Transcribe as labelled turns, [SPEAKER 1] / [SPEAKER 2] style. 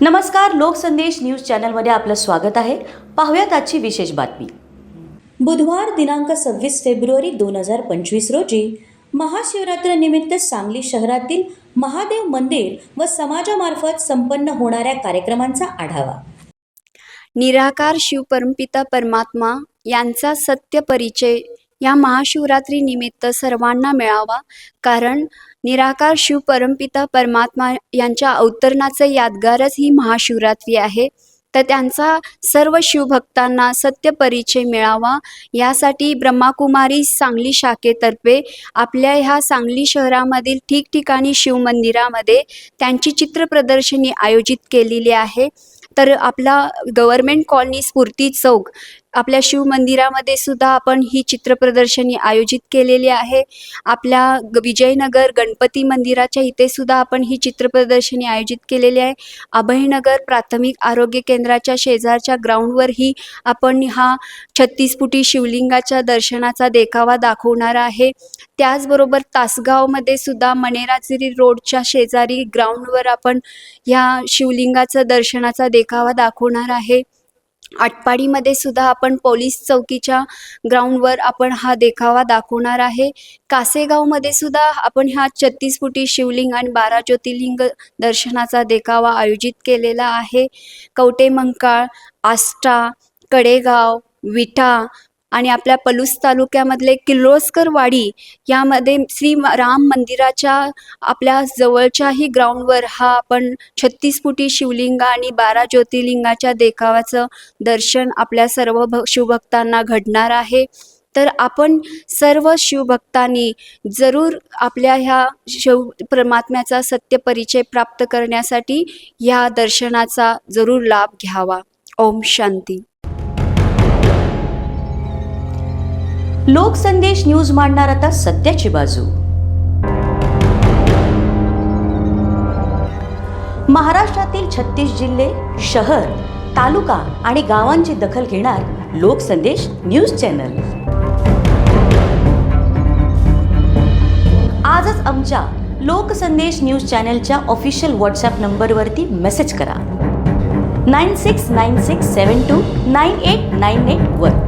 [SPEAKER 1] नमस्कार लोकसंदेश न्यूज चॅनलमध्ये आपलं स्वागत आहे. पाहूयात आजची विशेष बातमी. बुधवार दिनांक सव्वीस फेब्रुवारी दोन हजार पंचवीस रोजी महाशिवरात्रीनिमित्त सांगली शहरातील महादेव मंदिर व समाजामार्फत संपन्न होणाऱ्या कार्यक्रमांचा आढावा.
[SPEAKER 2] निराकार शिवपरमपिता परमात्मा यांचा सत्य परिचय या महाशिवरात्री निमित्त सर्वांना मिळावा. कारण निराकार शिव परमपिता परमात्मा यांच्या अवतरणाचं यादगारच ही महाशिवरात्री आहे. तर त्यांचा सर्व शिवभक्तांना सत्य परिचय मिळावा. यासाठी ब्रह्माकुमारी सांगली शाखेतर्फे आपल्या ह्या सांगली शहरामधील ठिकठिकाणी शिवमंदिरामध्ये त्यांची चित्रप्रदर्शनी आयोजित केलेली आहे. तर आपला गव्हर्मेंट कॉलनी स्फूर्ती चौक आपल्या शिव मंदिरामध्ये सुद्धा आपण ही चित्रप्रदर्शनी आयोजित केलेली आहे. आपल्या ग- विजयनगर गणपती मंदिराच्या इथे सुद्धा आपण ही चित्रप्रदर्शनी आयोजित केलेली आहे. अभयनगर प्राथमिक आरोग्य केंद्राच्या शेजारच्या ग्राउंडवरही आपण हा छत्तीस फुटी शिवलिंगाच्या दर्शनाचा देखावा दाखवणार आहे. त्याचबरोबर तासगावमध्ये सुद्धा मनेराजिरी रोडच्या शेजारी ग्राउंडवर आपण ह्या शिवलिंगाचं दर्शनाचा देखावा दाखवणार आहे. आटपाडीमध्ये सुद्धा आपण पोलीस चौकीच्या ग्राउंडवर आपण हा देखावा दाखवणार आहे. कासेगावमध्ये सुद्धा आपण ह्या छत्तीस फुटी शिवलिंग आणि बारा ज्योतिर्लिंग दर्शनाचा देखावा आयोजित केलेला आहे. कवटेमंकाळ आष्टा कडेगाव विटा आणि आपल्या पलूस तालुक्यामधले किर्लोस्कर वाडी यामध्ये श्री राम मंदिराच्या आपल्या जवळच्याही ग्राउंडवर हा आपण छत्तीस फुटी शिवलिंग आणि बारा ज्योतिर्लिंगाच्या देखावाचं दर्शन आपल्या सर्व भ शिवभक्तांना घडणार आहे. तर आपण सर्व शिवभक्तांनी जरूर आपल्या ह्या शिव परमात्म्याचा सत्य परिचय प्राप्त करण्यासाठी ह्या दर्शनाचा जरूर लाभ घ्यावा. ओम शांती.
[SPEAKER 1] लोकसंदेश न्यूज मांडणार आता सत्याची बाजू. महाराष्ट्रातील छत्तीस जिल्हे शहर तालुका आणि गावांची दखल घेणार लोकसंदेश न्यूज चॅनल. आजच आमच्या लोकसंदेश न्यूज चॅनलच्या ऑफिशियल व्हॉट्सॲप नंबरवरती मेसेज करा. Nine six nine six seven two nine eight nine eight one.